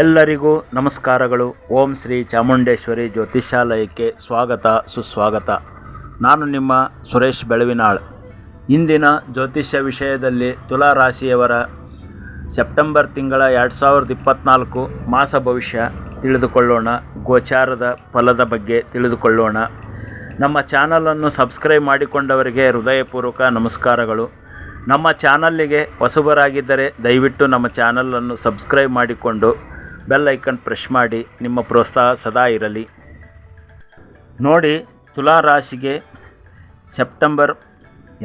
ಎಲ್ಲರಿಗೂ ನಮಸ್ಕಾರಗಳು. ಓಂ ಶ್ರೀ ಚಾಮುಂಡೇಶ್ವರಿ ಜ್ಯೋತಿಷಾಲಯಕ್ಕೆ ಸ್ವಾಗತ, ಸುಸ್ವಾಗತ. ನಾನು ನಿಮ್ಮ ಸುರೇಶ್ ಬೆಳವಿನಾಳ್. ಇಂದಿನ ಜ್ಯೋತಿಷ್ಯ ವಿಷಯದಲ್ಲಿ ತುಲಾ ರಾಶಿಯವರ ಸೆಪ್ಟೆಂಬರ್ ತಿಂಗಳ ಎರಡು ಸಾವಿರದ ಇಪ್ಪತ್ತ್ನಾಲ್ಕು ಮಾಸ ಭವಿಷ್ಯ ತಿಳಿದುಕೊಳ್ಳೋಣ. ಗೋಚಾರದ ಫಲದ ಬಗ್ಗೆ ತಿಳಿದುಕೊಳ್ಳೋಣ. ನಮ್ಮ ಚಾನಲನ್ನು ಸಬ್ಸ್ಕ್ರೈಬ್ ಮಾಡಿಕೊಂಡವರಿಗೆ ಹೃದಯಪೂರ್ವಕ ನಮಸ್ಕಾರಗಳು. ನಮ್ಮ ಚಾನಲ್ಲಿಗೆ ಹೊಸಬರಾಗಿದ್ದರೆ ದಯವಿಟ್ಟು ನಮ್ಮ ಚಾನಲನ್ನು ಸಬ್ಸ್ಕ್ರೈಬ್ ಮಾಡಿಕೊಂಡು ಬೆಲ್ ಐಕನ್ ಪ್ರೆಸ್ ಮಾಡಿ, ನಿಮ್ಮ ಪ್ರೋತ್ಸಾಹ ಸದಾ ಇರಲಿ. ನೋಡಿ, ತುಲಾ ರಾಶಿಗೆ ಸೆಪ್ಟೆಂಬರ್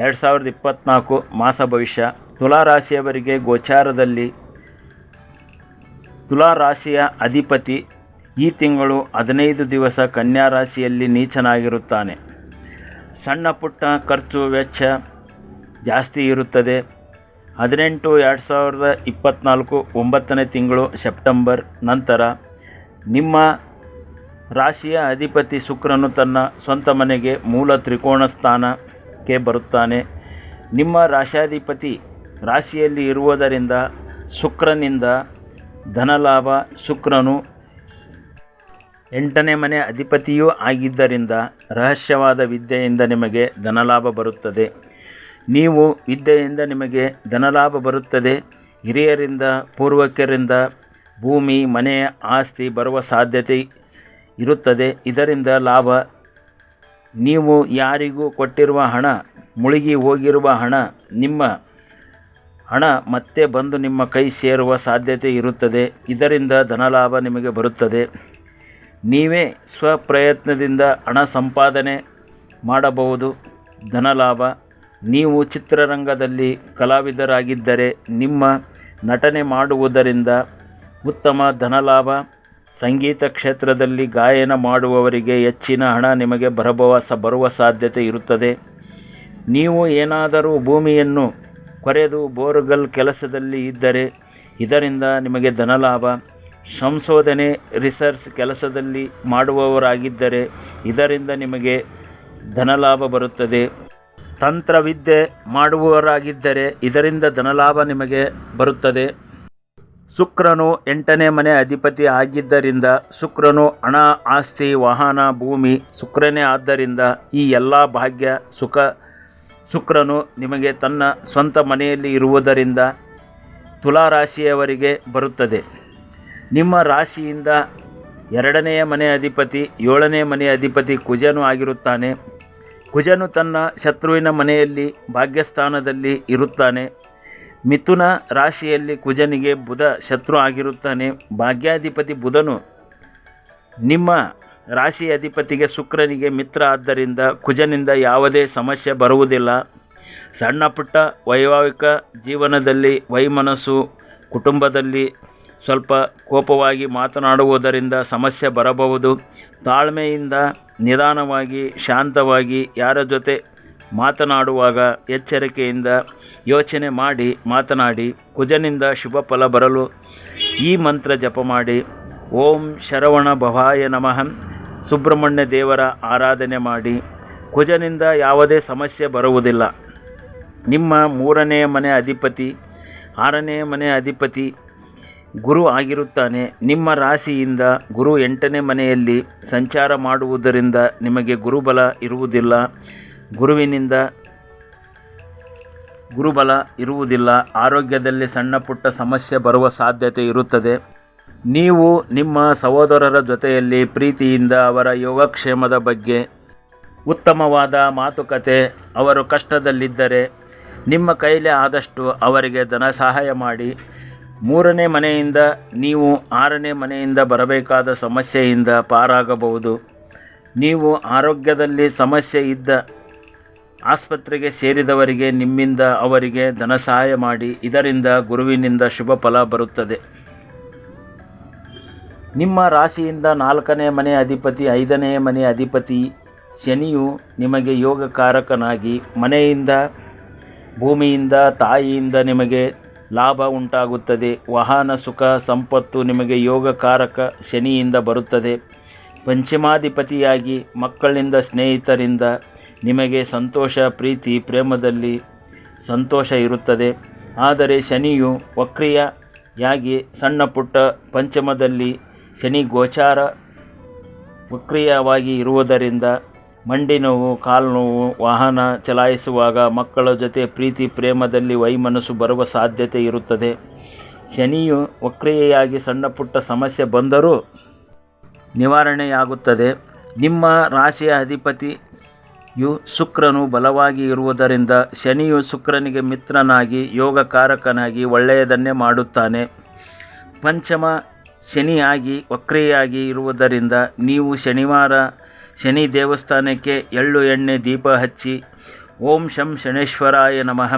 ಎರಡು ಸಾವಿರದ ಇಪ್ಪತ್ತ್ನಾಲ್ಕು ಮಾಸ ಭವಿಷ್ಯ. ತುಲಾ ರಾಶಿಯವರಿಗೆ ಗೋಚಾರದಲ್ಲಿ ತುಲಾ ರಾಶಿಯ ಅಧಿಪತಿ ಈ ತಿಂಗಳು ಹದಿನೈದು ದಿವಸ ಕನ್ಯಾ ರಾಶಿಯಲ್ಲಿ ನೀಚನಾಗಿರುತ್ತಾನೆ. ಸಣ್ಣ ಪುಟ್ಟ ಖರ್ಚು ವೆಚ್ಚ ಜಾಸ್ತಿ ಇರುತ್ತದೆ. ಹದಿನೆಂಟು ಎರಡು ಸಾವಿರದ ಇಪ್ಪತ್ತ್ನಾಲ್ಕು ಒಂಬತ್ತನೇ ತಿಂಗಳು ಸೆಪ್ಟೆಂಬರ್ ನಂತರ ನಿಮ್ಮ ರಾಶಿಯ ಅಧಿಪತಿ ಶುಕ್ರನು ತನ್ನ ಸ್ವಂತ ಮನೆಗೆ ಮೂಲ ತ್ರಿಕೋಣ ಸ್ಥಾನಕ್ಕೆ ಬರುತ್ತಾನೆ. ನಿಮ್ಮ ರಾಶಾಧಿಪತಿ ರಾಶಿಯಲ್ಲಿ ಇರುವುದರಿಂದ ಶುಕ್ರನಿಂದ ಧನಲಾಭ, ಶುಕ್ರನು ಎಂಟನೇ ಮನೆ ಅಧಿಪತಿಯೂ ಆಗಿದ್ದರಿಂದ ರಹಸ್ಯವಾದ ವಿದ್ಯೆಯಿಂದ ನಿಮಗೆ ಧನಲಾಭ ಬರುತ್ತದೆ. ನೀವು ವಿದ್ಯೆಯಿಂದ ನಿಮಗೆ ಧನಲಾಭ ಬರುತ್ತದೆ. ಹಿರಿಯರಿಂದ, ಪೂರ್ವಕರಿಂದ ಭೂಮಿ, ಮನೆ, ಆಸ್ತಿ ಬರುವ ಸಾಧ್ಯತೆ ಇರುತ್ತದೆ. ಇದರಿಂದ ಲಾಭ. ನೀವು ಯಾರಿಗೂ ಕೊಟ್ಟಿರುವ ಹಣ, ಮುಳುಗಿ ಹೋಗಿರುವ ಹಣ, ನಿಮ್ಮ ಹಣ ಮತ್ತೆ ಬಂದು ನಿಮ್ಮ ಕೈ ಸೇರುವ ಸಾಧ್ಯತೆ ಇರುತ್ತದೆ. ಇದರಿಂದ ಧನಲಾಭ ನಿಮಗೆ ಬರುತ್ತದೆ. ನೀವೇ ಸ್ವಪ್ರಯತ್ನದಿಂದ ಹಣ ಸಂಪಾದನೆ ಮಾಡಬಹುದು. ಧನಲಾಭ. ನೀವು ಚಿತ್ರರಂಗದಲ್ಲಿ ಕಲಾವಿದರಾಗಿದ್ದರೆ ನಿಮ್ಮ ನಟನೆ ಮಾಡುವುದರಿಂದ ಉತ್ತಮ ಧನಲಾಭ, ಸಂಗೀತ ಕ್ಷೇತ್ರದಲ್ಲಿ ಗಾಯನ ಮಾಡುವವರಿಗೆ ಹೆಚ್ಚಿನ ಹಣ ನಿಮಗೆ ಬರಬವ ಸ ಬರುವ ಸಾಧ್ಯತೆ ಇರುತ್ತದೆ. ನೀವು ಏನಾದರೂ ಭೂಮಿಯನ್ನು ಕೊರೆದು ಬೋರ್ಗಲ್ ಕೆಲಸದಲ್ಲಿ ಇದ್ದರೆ ಇದರಿಂದ ನಿಮಗೆ ಧನಲಾಭ, ಸಂಶೋಧನೆ, ರಿಸರ್ಚ್ ಕೆಲಸದಲ್ಲಿ ಮಾಡುವವರಾಗಿದ್ದರೆ ಇದರಿಂದ ನಿಮಗೆ ಧನಲಾಭ ಬರುತ್ತದೆ. ತಂತ್ರವಿದ್ಯೆ ಮಾಡುವವರಾಗಿದ್ದರೆ ಇದರಿಂದ ಧನಲಾಭ ನಿಮಗೆ ಬರುತ್ತದೆ. ಶುಕ್ರನು ಎಂಟನೇ ಮನೆ ಅಧಿಪತಿ ಆಗಿದ್ದರಿಂದ ಶುಕ್ರನು ಹಣ, ಆಸ್ತಿ, ವಾಹನ, ಭೂಮಿ, ಶುಕ್ರನೇ ಆದ್ದರಿಂದ ಈ ಎಲ್ಲ ಭಾಗ್ಯ ಸುಖ. ಶುಕ್ರನು ನಿಮಗೆ ತನ್ನ ಸ್ವಂತ ಮನೆಯಲ್ಲಿ ಇರುವುದರಿಂದ ತುಲಾ ರಾಶಿಯವರಿಗೆ ಬರುತ್ತದೆ. ನಿಮ್ಮ ರಾಶಿಯಿಂದ ಎರಡನೆಯ ಮನೆ ಅಧಿಪತಿ, ಏಳನೇ ಮನೆ ಅಧಿಪತಿ ಕುಜನು ಆಗಿರುತ್ತಾನೆ. ಕುಜನು ತನ್ನ ಶತ್ರುವಿನ ಮನೆಯಲ್ಲಿ ಭಾಗ್ಯಸ್ಥಾನದಲ್ಲಿ ಇರುತ್ತಾನೆ. ಮಿಥುನ ರಾಶಿಯಲ್ಲಿ ಕುಜನಿಗೆ ಬುಧ ಶತ್ರು ಆಗಿರುತ್ತಾನೆ. ಭಾಗ್ಯಾಧಿಪತಿ ಬುಧನು ನಿಮ್ಮ ರಾಶಿ ಅಧಿಪತಿಗೆ ಶುಕ್ರನಿಗೆ ಮಿತ್ರ ಆದ್ದರಿಂದ ಕುಜನಿಂದ ಯಾವುದೇ ಸಮಸ್ಯೆ ಬರುವುದಿಲ್ಲ. ಸಣ್ಣ ಪುಟ್ಟ ವೈವಾಹಿಕ ಜೀವನದಲ್ಲಿ ವೈಮನಸ್ಸು ಕುಟುಂಬದಲ್ಲಿ ಸ್ವಲ್ಪ ಕೋಪವಾಗಿ ಮಾತನಾಡುವುದರಿಂದ ಸಮಸ್ಯೆ ಬರಬಹುದು. ತಾಳ್ಮೆಯಿಂದ ನಿಧಾನವಾಗಿ, ಶಾಂತವಾಗಿ ಯಾರ ಜೊತೆ ಮಾತನಾಡುವಾಗ ಎಚ್ಚರಿಕೆಯಿಂದ ಯೋಚನೆ ಮಾಡಿ, ಮಾತನಾಡಿ, ಕುಜನಿಂದ ಶುಭ ಫಲ ಬರಲು ಈ ಮಂತ್ರ ಜಪ ಮಾಡಿ. ಓಂ ಶರವಣ ಭವಾಯ ನಮಃ. ಸುಬ್ರಹ್ಮಣ್ಯ ದೇವರ ಆರಾಧನೆ ಮಾಡಿ. ಕುಜನಿಂದ ಯಾವುದೇ ಸಮಸ್ಯೆ ಬರುವುದಿಲ್ಲ. ನಿಮ್ಮ ಮೂರನೆಯ ಮನೆ ಅಧಿಪತಿ, ಆರನೇ ಮನೆ ಅಧಿಪತಿ ಗುರು ಆಗಿರುತ್ತಾನೆ. ನಿಮ್ಮ ರಾಶಿಯಿಂದ ಗುರು ಎಂಟನೇ ಮನೆಯಲ್ಲಿ ಸಂಚಾರ ಮಾಡುವುದರಿಂದ ನಿಮಗೆ ಗುರುಬಲ ಇರುವುದಿಲ್ಲ. ಗುರುವಿನಿಂದ ಗುರುಬಲ ಇರುವುದಿಲ್ಲ. ಆರೋಗ್ಯದಲ್ಲಿ ಸಣ್ಣ ಪುಟ್ಟ ಸಮಸ್ಯೆ ಬರುವ ಸಾಧ್ಯತೆ ಇರುತ್ತದೆ. ನೀವು ನಿಮ್ಮ ಸಹೋದರರ ಜೊತೆಯಲ್ಲಿ ಪ್ರೀತಿಯಿಂದ ಅವರ ಯೋಗಕ್ಷೇಮದ ಬಗ್ಗೆ ಉತ್ತಮವಾದ ಮಾತುಕತೆ, ಅವರು ಕಷ್ಟದಲ್ಲಿದ್ದರೆ ನಿಮ್ಮ ಕೈಲೇ ಆದಷ್ಟು ಅವರಿಗೆ ಧನ ಸಹಾಯ ಮಾಡಿ ಮೂರನೇ ಮನೆಯಿಂದ ನೀವು ಆರನೇ ಮನೆಯಿಂದ ಬರಬೇಕಾದ ಸಮಸ್ಯೆಯಿಂದ ಪಾರಾಗಬಹುದು. ನೀವು ಆರೋಗ್ಯದಲ್ಲಿ ಸಮಸ್ಯೆ ಇದ್ದ ಆಸ್ಪತ್ರೆಗೆ ಸೇರಿದವರಿಗೆ ನಿಮ್ಮಿಂದ ಅವರಿಗೆ ಧನ ಸಹಾಯ ಮಾಡಿ, ಇದರಿಂದ ಗುರುವಿನಿಂದ ಶುಭ ಫಲ ಬರುತ್ತದೆ. ನಿಮ್ಮ ರಾಶಿಯಿಂದ ನಾಲ್ಕನೇ ಮನೆ ಅಧಿಪತಿ, ಐದನೇ ಮನೆ ಅಧಿಪತಿ ಶನಿಯು ನಿಮಗೆ ಯೋಗಕಾರಕನಾಗಿ ಮನೆಯಿಂದ, ಭೂಮಿಯಿಂದ, ತಾಯಿಯಿಂದ ನಿಮಗೆ ಲಾಭ ಉಂಟಾಗುತ್ತದೆ. ವಾಹನ, ಸುಖ, ಸಂಪತ್ತು ನಿಮಗೆ ಯೋಗಕಾರಕ ಶನಿಯಿಂದ ಬರುತ್ತದೆ. ಪಂಚಮಾಧಿಪತಿಯಾಗಿ ಮಕ್ಕಳಿಂದ ಸ್ನೇಹಿತರಿಂದ ನಿಮಗೆ ಸಂತೋಷ, ಪ್ರೀತಿ, ಪ್ರೇಮದಲ್ಲಿ ಸಂತೋಷ ಇರುತ್ತದೆ. ಆದರೆ ಶನಿಯು ವಕ್ರಿಯಾಗಿ ಸಣ್ಣ ಪುಟ್ಟ ಪಂಚಮದಲ್ಲಿ ಶನಿ ಗೋಚಾರ ವಕ್ರಿಯವಾಗಿ ಇರುವುದರಿಂದ ಮಂಡಿ ನೋವು, ಕಾಲು ನೋವು, ವಾಹನ ಚಲಾಯಿಸುವಾಗ ಮಕ್ಕಳ ಜೊತೆ ಪ್ರೀತಿ, ಪ್ರೇಮದಲ್ಲಿ ವೈಮನಸ್ಸು ಬರುವ ಸಾಧ್ಯತೆ ಇರುತ್ತದೆ. ಶನಿಯು ವಕ್ರಿಯೆಯಾಗಿ ಸಣ್ಣ ಪುಟ್ಟ ಸಮಸ್ಯೆ ಬಂದರೂ ನಿವಾರಣೆಯಾಗುತ್ತದೆ. ನಿಮ್ಮ ರಾಶಿಯ ಅಧಿಪತಿಯು ಶುಕ್ರನು ಬಲವಾಗಿ ಇರುವುದರಿಂದ ಶನಿಯು ಶುಕ್ರನಿಗೆ ಮಿತ್ರನಾಗಿ, ಯೋಗಕಾರಕನಾಗಿ, ಒಳ್ಳೆಯದನ್ನೇ ಮಾಡುತ್ತಾನೆ. ಪಂಚಮ ಶನಿಯಾಗಿ ವಕ್ರಿಯಾಗಿ ಇರುವುದರಿಂದ ನೀವು ಶನಿವಾರ ಶನಿ ದೇವಸ್ಥಾನಕ್ಕೆ ಎಳ್ಳು ಎಣ್ಣೆ ದೀಪ ಹಚ್ಚಿ ಓಂ ಶಂ ಶನೇಶ್ವರಾಯ ನಮಃ.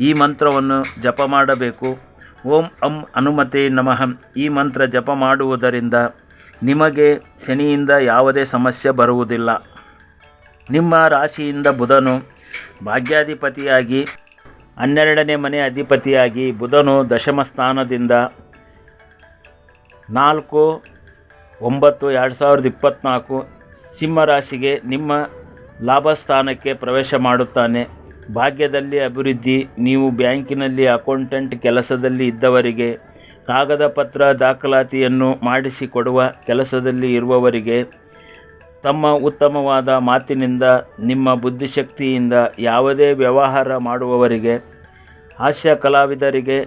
ಈ ಮಂತ್ರವನ್ನು ಜಪ ಮಾಡಬೇಕು. ಓಂ ಅಂ ಹನುಮತೆ ನಮಃ. ಈ ಮಂತ್ರ ಜಪ ಮಾಡುವುದರಿಂದ ನಿಮಗೆ ಶನಿಯಿಂದ ಯಾವುದೇ ಸಮಸ್ಯೆ ಬರುವುದಿಲ್ಲ. ನಿಮ್ಮ ರಾಶಿಯಿಂದ ಬುಧನು ಭಾಗ್ಯಾಧಿಪತಿಯಾಗಿ, ಹನ್ನೆರಡನೇ ಮನೆ ಅಧಿಪತಿಯಾಗಿ ಬುಧನು ದಶಮ ಸ್ಥಾನದಿಂದ ನಾಲ್ಕು, ಒಂಬತ್ತು, ಎರಡು ಸಾವಿರದ ಇಪ್ಪತ್ತ್ನಾಲ್ಕು ಸಿಂಹರಾಶಿಗೆ ನಿಮ್ಮ ಲಾಭಸ್ಥಾನಕ್ಕೆ ಪ್ರವೇಶ ಮಾಡುತ್ತಾನೆ. ಭಾಗ್ಯದಲ್ಲಿ ಅಭಿವೃದ್ಧಿ, ನೀವು ಬ್ಯಾಂಕಿನಲ್ಲಿ ಅಕೌಂಟೆಂಟ್ ಕೆಲಸದಲ್ಲಿ ಇದ್ದವರಿಗೆ, ಕಾಗದ ಪತ್ರ ದಾಖಲಾತಿಯನ್ನು ಮಾಡಿಸಿಕೊಡುವ ಕೆಲಸದಲ್ಲಿ ಇರುವವರಿಗೆ, ತಮ್ಮ ಉತ್ತಮವಾದ ಮಾತಿನಿಂದ, ನಿಮ್ಮ ಬುದ್ಧಿಶಕ್ತಿಯಿಂದ ಯಾವುದೇ ವ್ಯವಹಾರ ಮಾಡುವವರಿಗೆ, ಹಾಸ್ಯ ಕಲಾವಿದರಿಗೆ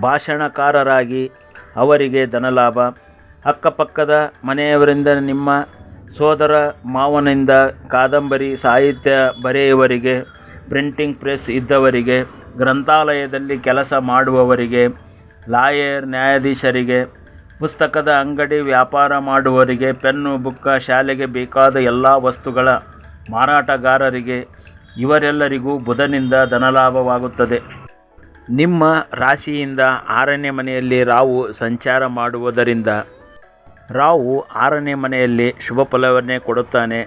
ಭಾಷಣಕಾರರಾಗಿ ಅವರಿಗೆ ಧನಲಾಭ. ಅಕ್ಕಪಕ್ಕದ ಮನೆಯವರಿಂದ ನಿಮ್ಮ ಸೋದರ ಮಾವನಿಂದ ಕಾದಂಬರಿ ಸಾಹಿತ್ಯ ಬರೆಯುವವರಿಗೆ ಪ್ರಿಂಟಿಂಗ್ ಪ್ರೆಸ್ ಇದ್ದವರಿಗೆ, ಗ್ರಂಥಾಲಯದಲ್ಲಿ ಕೆಲಸ ಮಾಡುವವರಿಗೆ, ಲಾಯರ್ ನ್ಯಾಯಾಧೀಶರಿಗೆ, ಪುಸ್ತಕದ ಅಂಗಡಿ ವ್ಯಾಪಾರ ಮಾಡುವವರಿಗೆ, ಪೆನ್ನು, ಬುಕ್ಕ, ಶಾಲೆಗೆ ಬೇಕಾದ ಎಲ್ಲ ವಸ್ತುಗಳ ಮಾರಾಟಗಾರರಿಗೆ ಇವರೆಲ್ಲರಿಗೂ ಬುಧನಿಂದ ಧನಲಾಭವಾಗುತ್ತದೆ. ನಿಮ್ಮ ರಾಶಿಯಿಂದ ಆರನೇ ಮನೆಯಲ್ಲಿ ರಾವು ಸಂಚಾರ ಮಾಡುವುದರಿಂದ ರಾಹು ಆರನೇ ಮನೆಯಲ್ಲಿ ಶುಭ ಫಲವನ್ನೇ ಕೊಡುತ್ತಾನೆ.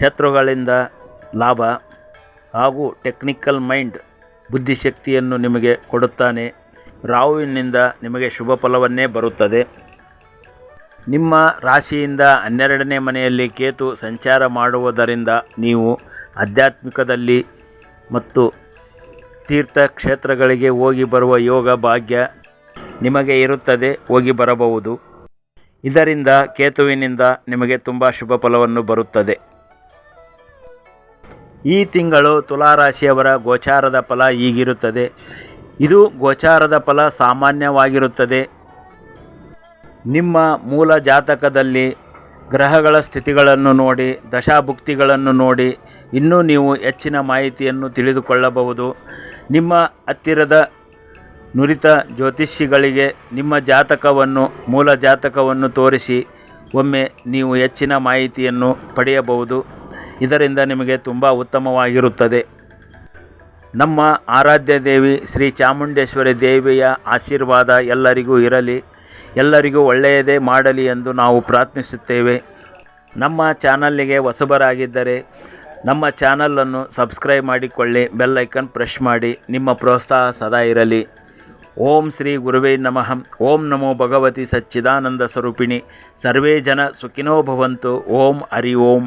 ಶತ್ರುಗಳಿಂದ ಲಾಭ ಹಾಗೂ ಟೆಕ್ನಿಕಲ್ ಮೈಂಡ್ ಬುದ್ಧಿಶಕ್ತಿಯನ್ನು ನಿಮಗೆ ಕೊಡುತ್ತಾನೆ. ರಾಹುವಿನಿಂದ ನಿಮಗೆ ಶುಭ ಫಲವನ್ನೇ ಬರುತ್ತದೆ. ನಿಮ್ಮ ರಾಶಿಯಿಂದ ಹನ್ನೆರಡನೇ ಮನೆಯಲ್ಲಿ ಕೇತು ಸಂಚಾರ ಮಾಡುವುದರಿಂದ ನೀವು ಆಧ್ಯಾತ್ಮಿಕದಲ್ಲಿ ಮತ್ತು ತೀರ್ಥಕ್ಷೇತ್ರಗಳಿಗೆ ಹೋಗಿ ಬರುವ ಯೋಗ ಭಾಗ್ಯ ನಿಮಗೆ ಇರುತ್ತದೆ, ಹೋಗಿ ಬರಬಹುದು. ಇದರಿಂದ ಕೇತುವಿನಿಂದ ನಿಮಗೆ ತುಂಬ ಶುಭ ಫಲವನ್ನು ಬರುತ್ತದೆ. ಈ ತಿಂಗಳು ತುಲಾರಾಶಿಯವರ ಗೋಚಾರದ ಫಲ ಹೀಗಿರುತ್ತದೆ ಇದು ಗೋಚಾರದ ಫಲ ಸಾಮಾನ್ಯವಾಗಿರುತ್ತದೆ. ನಿಮ್ಮ ಮೂಲ ಜಾತಕದಲ್ಲಿ ಗ್ರಹಗಳ ಸ್ಥಿತಿಗಳನ್ನು ನೋಡಿ, ದಶಾಭುಕ್ತಿಗಳನ್ನು ನೋಡಿ, ಇನ್ನೂ ನೀವು ಹೆಚ್ಚಿನ ಮಾಹಿತಿಯನ್ನು ತಿಳಿದುಕೊಳ್ಳಬಹುದು. ನಿಮ್ಮ ಹತ್ತಿರದ ನುರಿತ ಜ್ಯೋತಿಷಿಗಳಿಗೆ ನಿಮ್ಮ ಜಾತಕವನ್ನು, ಮೂಲ ಜಾತಕವನ್ನು ತೋರಿಸಿ, ಒಮ್ಮೆ ನೀವು ಹೆಚ್ಚಿನ ಮಾಹಿತಿಯನ್ನು ಪಡೆಯಬಹುದು. ಇದರಿಂದ ನಿಮಗೆ ತುಂಬ ಉತ್ತಮವಾಗಿರುತ್ತದೆ. ನಮ್ಮ ಆರಾಧ್ಯ ದೇವಿ ಶ್ರೀ ಚಾಮುಂಡೇಶ್ವರಿ ದೇವಿಯ ಆಶೀರ್ವಾದ ಎಲ್ಲರಿಗೂ ಇರಲಿ. ಎಲ್ಲರಿಗೂ ಒಳ್ಳೆಯದೇ ಮಾಡಲಿ ಎಂದು ನಾವು ಪ್ರಾರ್ಥಿಸುತ್ತೇವೆ. ನಮ್ಮ ಚಾನಲ್ಲಿಗೆ ಹೊಸಬರಾಗಿದ್ದರೆ ನಮ್ಮ ಚಾನಲನ್ನು ಸಬ್ಸ್ಕ್ರೈಬ್ ಮಾಡಿಕೊಳ್ಳಿ, ಬೆಲ್ ಐಕನ್ ಪ್ರೆಸ್ ಮಾಡಿ. ನಿಮ್ಮ ಪ್ರೋತ್ಸಾಹ ಸದಾ ಇರಲಿ. ಓಂ ಶ್ರೀ ಗುರುವೇ ನಮಃ ಓಂ ನಮೋ ಭಗವತಿ ಸಚ್ಚಿದಾನಂದ ಸ್ವರೂಪಿಣಿ ಸರ್ವೇ ಜನ ಸುಖಿನೋ ಭವಂತು ಓಂ ಹರಿ ಓಂ